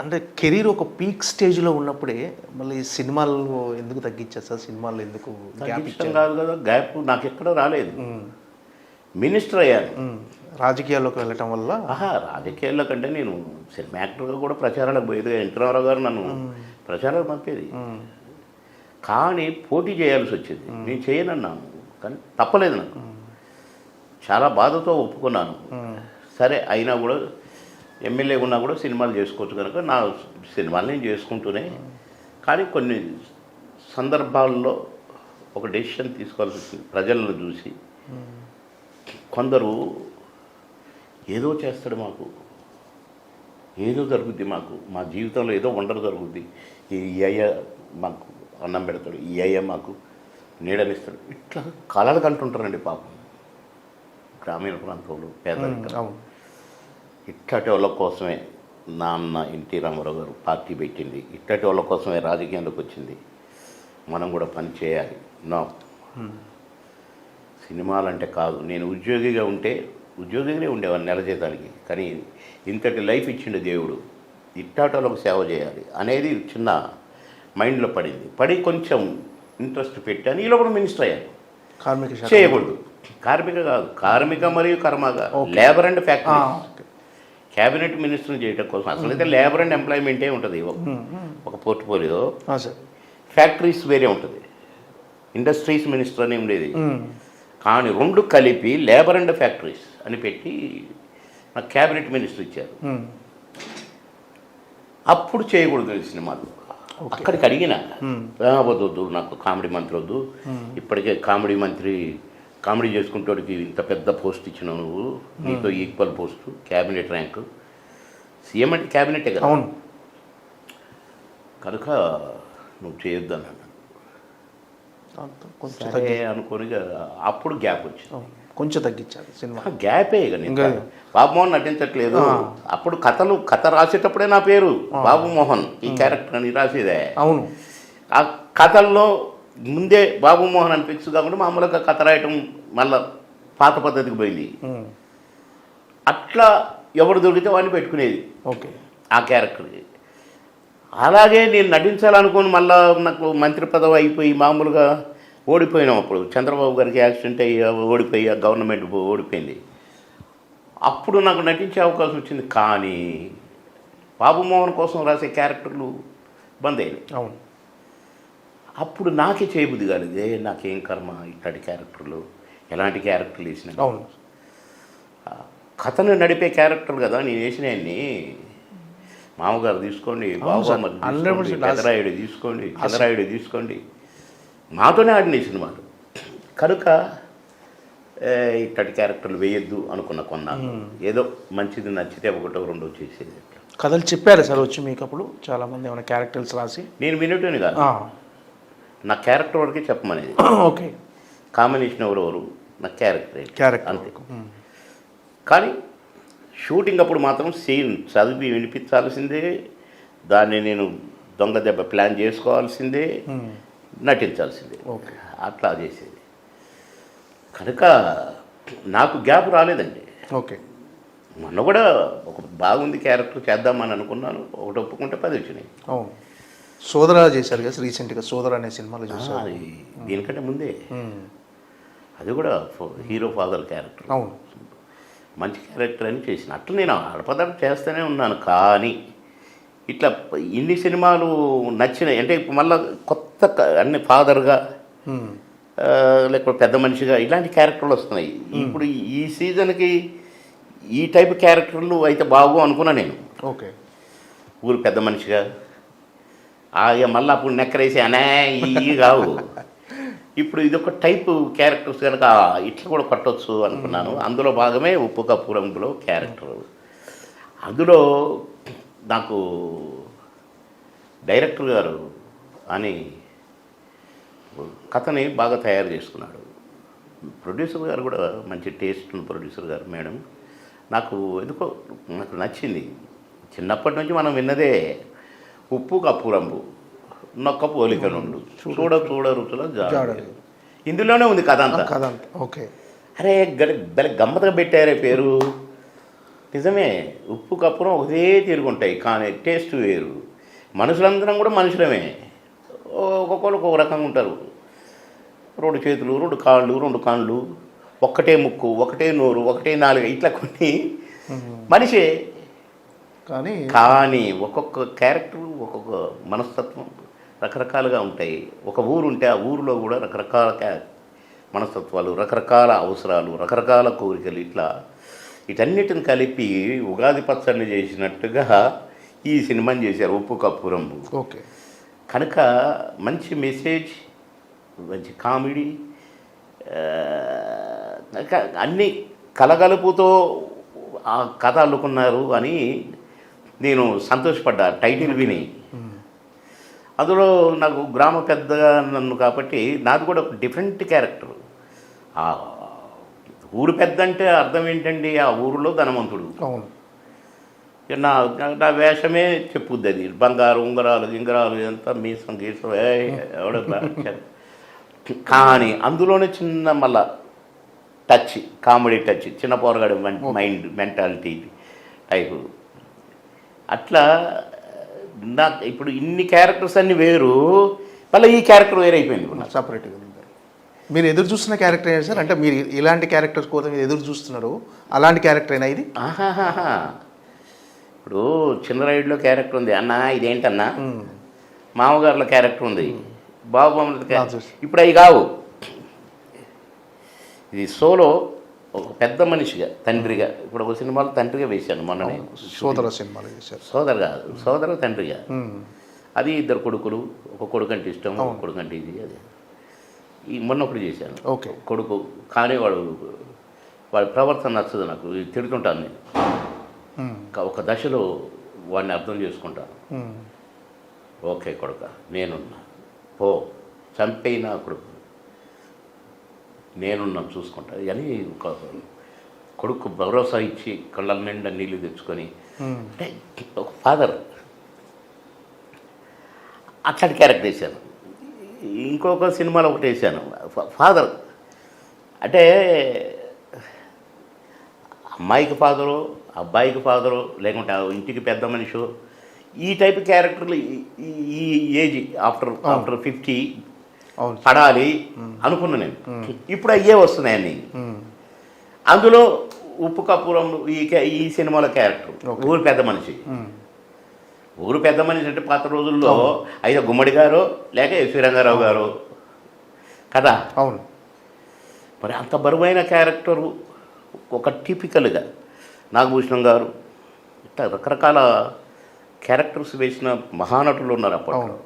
అంటే కెరీర్ ఒక పీక్ స్టేజ్లో ఉన్నప్పుడే మళ్ళీ సినిమాలు ఎందుకు తగ్గించారు సార్? సినిమాలు ఎందుకు గ్యాప్ ఇష్టం కాదు కదా గ్యాప్ నాకు ఎక్కడ రాలేదు మినిస్టర్ అయ్యాను. రాజకీయాల్లోకి వెళ్ళటం వల్ల? ఆహా రాజకీయాల్లో కంటే నేను సినిమా యాక్టర్గా కూడా ప్రచారాలకు పోయేది ఎన్టీ రామారావు గారు నన్ను ప్రచారాలకు పంపేది. కానీ పోటీ చేయాల్సి వచ్చింది. నేను చేయనన్నాను కానీ తప్పలేదు నాకు. చాలా బాధతో ఒప్పుకున్నాను. సరే అయినా కూడా ఎమ్మెల్యే ఉన్నా కూడా సినిమాలు చేసుకోవచ్చు కనుక నా సినిమాలు నేను చేసుకుంటూనే కానీ కొన్ని సందర్భాల్లో ఒక డెసిషన్ తీసుకోవాల్సి వచ్చింది. ప్రజలను చూసి. కొందరు ఏదో చేస్తాడు మాకు. ఏదో జరుగుద్ది మాకు. మా జీవితంలో ఏదో వండరు జరుగుద్ది. ఈ అయ్య మాకు అన్నం పెడతాడు. ఈ అయ్య మాకు నీడనిస్తాడు ఇట్లా కలలు కంటుంటారండి పాపం. గ్రామీణ ప్రాంతంలో పేదరికం. ఇట్టటి వాళ్ళ కోసమే నాన్న ఎన్టీ రామారావు గారు పార్టీ పెట్టింది. ఇట్టటి వాళ్ళ కోసమే రాజకీయంలోకి వచ్చింది. మనం కూడా పని చేయాలి. నో. సినిమాలంటే కాదు. నేను ఉద్యోగిగా ఉంటే ఉద్యోగిగానే ఉండేవాడిని నెల జీతానికి. కానీ ఇంతటి లైఫ్ ఇచ్చిండు దేవుడు. ఇట్టాటోళ్ళకు సేవ చేయాలి అనేది చిన్న మైండ్లో పడింది. పడి కొంచెం ఇంట్రెస్ట్ పెట్టాను. ఈలో కూడా మినిస్టర్ అయ్యాను. కార్మిక చేయకూడదు. కార్మిక కాదు. కార్మిక మరియు కర్మగా లేబర్ అండ్ ఫ్యాక్టరీ. క్యాబినెట్ మినిస్టర్ని చేయడం కోసం. అసలు అయితే లేబర్ అండ్ ఎంప్లాయ్మెంటే ఉంటుంది. ఒక- పోర్ట్ఫోలియో. ఫ్యాక్టరీస్ వేరే ఉంటుంది. ఇండస్ట్రీస్ మినిస్టర్ అని ఉండేది కానీ రెండు కలిపి లేబర్ అండ్ ఫ్యాక్టరీస్ అని పెట్టి నాకు క్యాబినెట్ మినిస్టర్ ఇచ్చారు. అప్పుడు చేయకూడదు సినిమాలు. అక్కడికి అడిగిన. ఉమ్, "ఆ, వద్దు వద్దు నాకు కామెడీ మంత్రి వద్దు. ఇప్పటికే కామెడీ మంత్రి కామెడీ చేసుకుంటోడికి ఇంత పెద్ద పోస్ట్ ఇచ్చినావు నువ్వు? నీతో equal post cabinet rank CM అంటే క్యాబినెటే కదా? అవును. కనుక నువ్వు చేయొద్దు అన్నాడు. అంత కొంచెం సరే అనుకోని అప్పుడు గ్యాప్ వచ్చింది. కొంచెం తగ్గించారు సినిమా. గ్యాపే ఇక నేను బాబుమోహన్ నటించట్లేదు. అప్పుడు కథలు కథ రాసేటప్పుడే నా పేరు. బాబు మోహన్. ఈ క్యారెక్టర్ అని రాసేదే. అవును. ఆ కథల్లో ముందే బాబు మోహన్ అని ఫిక్స్ కాకుండా మామూలుగా కథ రాయటం మళ్ళా పాత పద్ధతికి పోయింది. అట్లా ఎవరు దొరికితే వాడిని పెట్టుకునేది. ఓకే. ఆ క్యారెక్టర్కి అలాగే నేను నటించాలనుకుని మళ్ళా నాకు మంత్రి పదవి అయిపోయి మామూలుగా ఓడిపోయినాం అప్పుడు. చంద్రబాబు గారికి యాక్సిడెంట్ అయ్యి ఓడిపోయి గవర్నమెంట్ ఓడిపోయింది. అప్పుడు నాకు నటించే అవకాశం వచ్చింది. కానీ బాబు మోహన్ కోసం రాసే క్యారెక్టర్లు బంద్ అయినాయి. అవును. అప్పుడు నాకే చేయబుద్ధి కాలేదు. ఏ నాకేం కర్మ ఇట్లాంటి క్యారెక్టర్లు? ఎలాంటి క్యారెక్టర్లు వేసిన అవును. కథను నడిపే క్యారెక్టర్ కదా నేను వేసినవన్నీ మామగారు తీసుకోండి బాబు 100% తీసుకోండి చంద్రాయుడు తీసుకోండి మాతోనే ఆడిన సినిమాలు. కనుక ఏ, ఇట్లాంటి క్యారెక్టర్లు వేయొద్దు అనుకున్న కొన్నాను ఏదో మంచిది నచ్చితే ఒకటో రెండో చేసేది కథలు చెప్పారు సార్ వచ్చి మీకు అప్పుడు. చాలా మంది ఏమైనా క్యారెక్టర్స్ రాసి. నేను వినటోని కాదు. నా క్యారెక్టర్ వరకే చెప్పమనేది. ఓకే. కాంబినేషన్ ఎవరెవరు నా క్యారెక్టర్? క్యారెక్టర్ అంతే. కానీ షూటింగ్ అప్పుడు మాత్రం సీన్ చదివి వినిపించాల్సిందే దాన్ని నేను దొంగ దెబ్బ ప్లాన్ చేసుకోవాల్సిందే నటించాల్సిందే. ఓకే. అట్లా చేసేది. కనుక నాకు గ్యాప్ రాలేదండి. ఓకే. మొన్న కూడా ఒక బాగుంది క్యారెక్టర్ చేద్దామని అనుకున్నాను. ఒకటి ఒప్పుకుంటే పది వచ్చినాయి. సోదర చేశారు కదా రీసెంట్గా సోదర అనే సినిమాలో చూసారు దీనికంటే ముందే. అది కూడా హీరో ఫాదర్ క్యారెక్టర్. అవును. మంచి క్యారెక్టర్ అని చేసిన. అట్లా నేను అడపదడ చేస్తూనే ఉన్నాను కానీ ఇట్లా ఇన్ని సినిమాలు నచ్చినాయి అంటే ఇప్పుడు మళ్ళీ కొత్త అన్ని ఫాదర్గా లేకపోతే పెద్ద మనిషిగా ఇలాంటి క్యారెక్టర్లు వస్తున్నాయి. ఇప్పుడు ఈ సీజన్కి ఈ టైప్ క్యారెక్టర్లు అయితే బాగు అనుకున్నా నేను. ఓకే. ఊరు పెద్ద మనిషిగా మళ్ళీ అప్పుడు నెక్కరేసి అనే ఇవి కావు ఇప్పుడు ఇది ఒక టైప్ క్యారెక్టర్స్ కనుక ఇట్లా కూడా కొట్టొచ్చు అనుకున్నాను. అందులో భాగమే ఉప్పు కప్పు రంగులో క్యారెక్టర్. అందులో నాకు డైరెక్టర్ గారు అని కథని బాగా తయారు చేసుకున్నాడు. ప్రొడ్యూసర్ గారు కూడా మంచి టేస్ట్ ఉన్న ప్రొడ్యూసర్ గారు మేడం. నాకు ఎందుకో నాకు నచ్చింది. చిన్నప్పటి నుంచి మనం విన్నదే ఉప్పు కప్పు రంబు నొక్క పోలిక నుండు చూడ చూడ రుచుల జాడ. జాడలు. ఇందులోనే ఉంది కథ అంతా కథ అంతా ఓకే. అరే గడ బెల గమ్మతగా పెట్టారే పేరు. నిజమే ఉప్పు కప్పురం ఒకటే తిరుగుంటాయి కానీ టేస్ట్ వేరు. మనుషులందరం కూడా మనుషులమే. ఒక్కొక్కరు ఒక్కొక్క రకంగా ఉంటారు. రెండు చేతులు రెండు కాళ్ళు రెండు కాళ్ళు ఒక్కటే ముక్కు ఒకటే నోరు ఒకటే నాలుగు ఇట్లా కొన్ని. మనిషే కానీ కానీ ఒక్కొక్క క్యారెక్టర్ ఒక్కొక్క మనస్తత్వం రకరకాలుగా ఉంటాయి. ఒక ఊరు ఉంటే ఆ ఊరిలో కూడా రకరకాల మనస్తత్వాలు రకరకాల అవసరాలు రకరకాల కోరికలు ఇట్లా వీటన్నిటిని కలిపి ఉగాది పచ్చడిని చేసినట్టుగా ఈ సినిమాని చేశారు ఉప్పు కప్పురం. ఓకే. కనుక మంచి మెసేజ్ మంచి కామెడీ అన్ని కలగలుపుతో ఆ కథ అల్లుకున్నారు అని నేను సంతోషపడ్డా టైటిల్ విని. అందులో నాకు గ్రామ పెద్దగా నన్ను కాబట్టి నాది కూడా ఒక డిఫరెంట్ క్యారెక్టర్ ఆ ఊరు పెద్ద అంటే అర్థం ఏంటండి? ఆ ఊరిలో ధనవంతుడు. అవును. నా నా వేషమే చెప్పుద్ది అది. బంగారు ఉంగరాలు గింగరాలు ఇదంతా మీసం గీసం ఏయ్, ఎవడో బ్లా- కానీ అందులోనే చిన్న మళ్ళా టచ్ కామెడీ టచ్ చిన్న పోరగాడు మైండ్ మెంటాలిటీ టైపు అట్లా నాకు ఇప్పుడు ఇన్ని క్యారెక్టర్స్ అన్ని వేరు మళ్ళీ ఈ క్యారెక్టర్ వేరైపోయింది ఇప్పుడు. సపరేట్గా మీరు ఎదురు చూస్తున్న క్యారెక్టర్ ఏంటి సార్? అంటే మీరు ఇలాంటి క్యారెక్టర్స్ కోసం మీరు ఎదురు చూస్తున్నారు. అలాంటి క్యారెక్టర్ అయినా ఇది. ఇప్పుడు చిన్న రైడ్లో క్యారెక్టర్ ఉంది. అన్న ఇదేంటన్నా? మామగారుల క్యారెక్టర్ ఉంది. బాబు. ఇప్పుడు అవి కావు. ఇది సోలో ఒక పెద్ద మనిషిగా తండ్రిగా. ఇప్పుడు ఒక సినిమాలో తండ్రిగా వేశాను మొన్ననే. సోదర సినిమాలు చేశారు సోదరు కాదు సోదర తండ్రిగా. అది ఇద్దరు కొడుకులు ఒక కొడుకు అంటే ఇష్టం ఒక కొడుకు అంటే ఇది అది. ఈ మొన్న ఒకటి చేశాను. ఓకే. కొడుకు కానీ వాడు వాడి ప్రవర్తన నచ్చదు నాకు ఇది తిడుతుంటాను నేను. ఒక- దశలో వాడిని అర్థం చేసుకుంటాను. ఓకే కొడుక నేనున్నా. పో చంపేయి నా కొడుకు. నేనున్నాను చూసుకుంటా. అని ఒక కొడుకు భరోసా ఇచ్చి కళ్ళ నిండా నీళ్ళు తెచ్చుకొని. అంటే ఒక ఫాదర్ అట్లాంటి క్యారెక్టర్ వేశాను. ఇంకొక సినిమాలో ఒకటి వేశాను. ఫాదర్ అంటే అమ్మాయికి ఫాదరు అబ్బాయికి ఫాదరు లేకుంటే ఇంటికి పెద్ద మనిషి. ఈ టైప్ క్యారెక్టర్లు ఈ- ఏజ్ ఆఫ్టర్ ఆఫ్టర్ ఫిఫ్టీ పడాలి అనుకున్నా నేను. ఇప్పుడు అయ్యే వస్తున్నాయని. అందులో ఉప్పు కప్పురం ఈ ఈ సినిమాలో క్యారెక్టర్. ఊరు పెద్ద మనిషి. ఊరు పెద్ద మనిషి అంటే పాత రోజుల్లో అయితే గుమ్మడి గారు లేక ఎస్వి రంగారావు గారు. కదా? అవును. మరి అంత బరువైన క్యారెక్టరు ఒక టిపికల్గా నాగభూషణం గారు. ఇట్లా రకరకాల క్యారెక్టర్స్ వేసిన మహానటులు ఉన్నారు అవును.